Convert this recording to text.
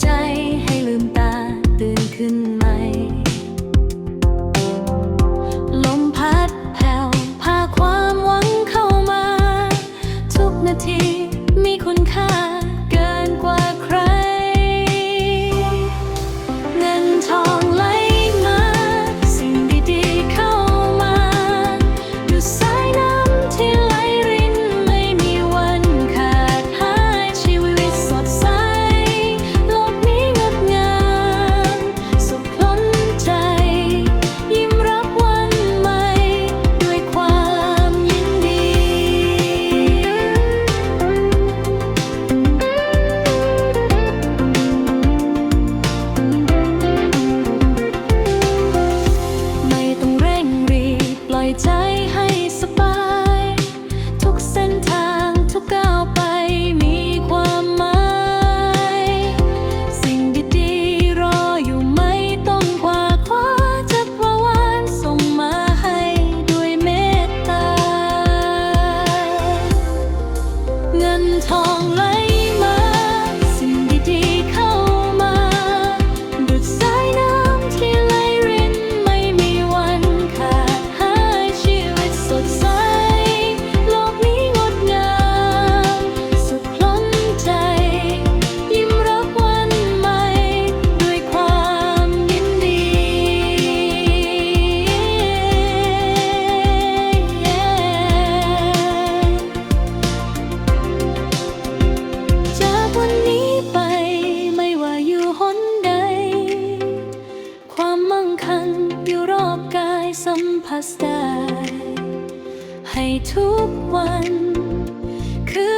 ใจใันอยู่รอบกายสัมผัสได้ให้ทุกวัน คือ